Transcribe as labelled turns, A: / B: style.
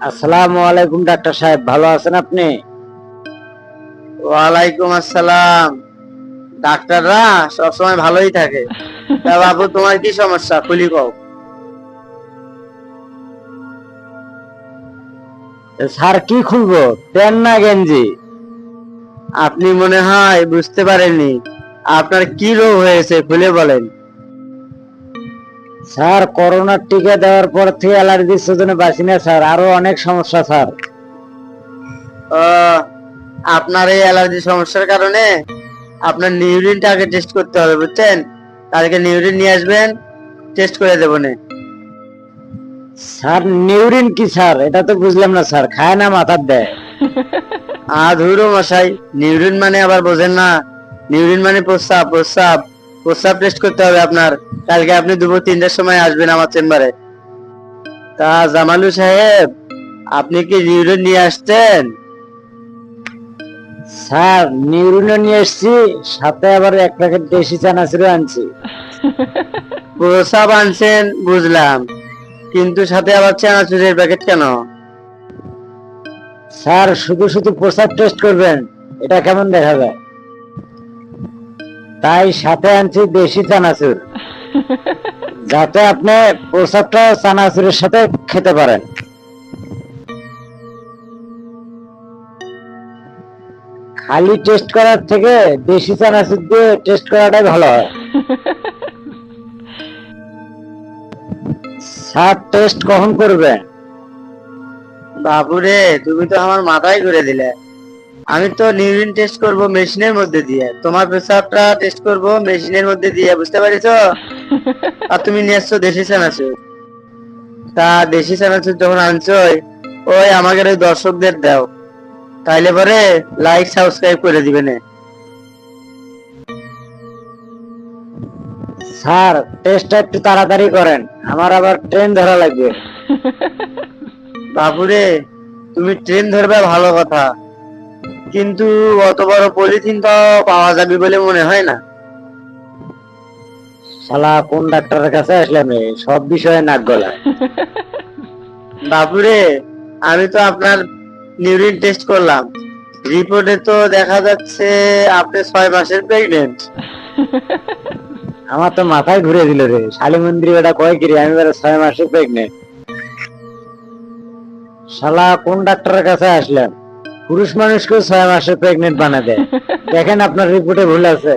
A: আসসালামু আলাইকুম ডাক্তার সাহেব ভালো আছেন আপনি?
B: ওয়ালাইকুম আসসালাম। ডাক্তাররা সবসময় ভালোই থাকে। তা বাবু তোমার কি সমস্যা? খুলি কও।
A: স্যার কি খুলবো? প্যান্ট না গেঞ্জি।
B: আপনি মনে হয় বুঝতে পারেননি। আপনার কি রোগ হয়েছে খুলে বলেন।
A: স্যার করোনার টিকা দেওয়ার পর থেকে অ্যালার্জির সেজন্য বাঁচি না স্যার। আরও অনেক সমস্যা স্যার।
B: আপনার এই অ্যালার্জি সমস্যার কারণে আপনার নিউরিনটা আগে টেস্ট করতে হবে বুঝছেন? কালকে নিউরিন নিয়ে আসবেন টেস্ট করে দেবো নে।
A: স্যার নিউরিন কি স্যার? এটা তো বুঝলাম না স্যার। খায় না মাথার দেয়।
B: আধুরো মশাই নিউরিন মানে আবার বোঝেন না। নিউরিন মানে প্রস্রাব প্রস্রাব। প্রস্রাব টেস্ট করতে হবে আপনার। কালকে আপনি দুপুর তিনটার সময় আসবেন আমার চেম্বারে। তা জামালু সাহেব আপনি কি নিউরিন নিয়ে আসছেন?
A: স্যার নিউরিনও নিয়ে এসছি সাথে আবার এক প্যাকেট দেশি চানাচুরও আনছি।
B: প্রস্রাব আনছেন বুঝলাম। কিন্তু সাথে আবার চানাচুরের প্যাকেট কেন?
A: স্যার শুধু শুধু প্রসাদ টেস্ট করবেন এটা কেমন দেখাবে? যায় তাই সাথে আনছি দেশি চানাচুর। যাতে আপনি প্রসাদটা চানাচুরের সাথে খেতে পারেন। খালি টেস্ট করার থেকে দেশি চানাচুর দিয়ে টেস্ট করাটাই ভালো হয়। স্যার, টেস্ট কখন করবেন
B: বাবুরে, তুমি তো আমার মাথায় ঘুরে দিলে। আমি তো নিউরিন টেস্ট করব মেশিনের মধ্যে দিয়ে। তোমার পেশাবটা টেস্ট করব মেশিনের মধ্যে দিয়ে বুঝতে পারিছো? আর তুমি নিয়ে এসছো দেশি চানাচুর। তা দেশি চানাচুর যখন আনছো ওই আমাকে ওই দর্শকদের দাও। তাইলে পরে লাইক সাবস্ক্রাইব করে দিবে না।
A: স্যার টেস্টটা একটু তাড়াতাড়ি করেন। আমার আবার ট্রেন ধরা লাগবে।
B: বাবুরে তুমি ট্রেন ধরবে ভালো কথা। কিন্তু অত বড় পলিথিন তো পাওয়া যাবে বলে মনে হয় না।
A: শালা কোন ডাক্তারের কাছে আসলাম রে সব বিষয়ে নাক গলায়।
B: বাবুরে আমি তো আপনার নিউরিন টেস্ট করলাম। রিপোর্টে তো দেখা যাচ্ছে আপনি ছয় মাসের প্রেগনেন্ট
A: আমার তো মাথায় ঘুরে দিল রে। শালী মন্দির এটা কয় কি রে? আমি এবারে ছয় মাসে প্রেগনেন্ট শালা কোন ডাক্তারের কাছে আসলাম? পুরুষ মানুষকেও ছয় মাসে প্রেগনেন্ট বানা দেয়। দেখেন আপনার রিপোর্টে ভুল আছে।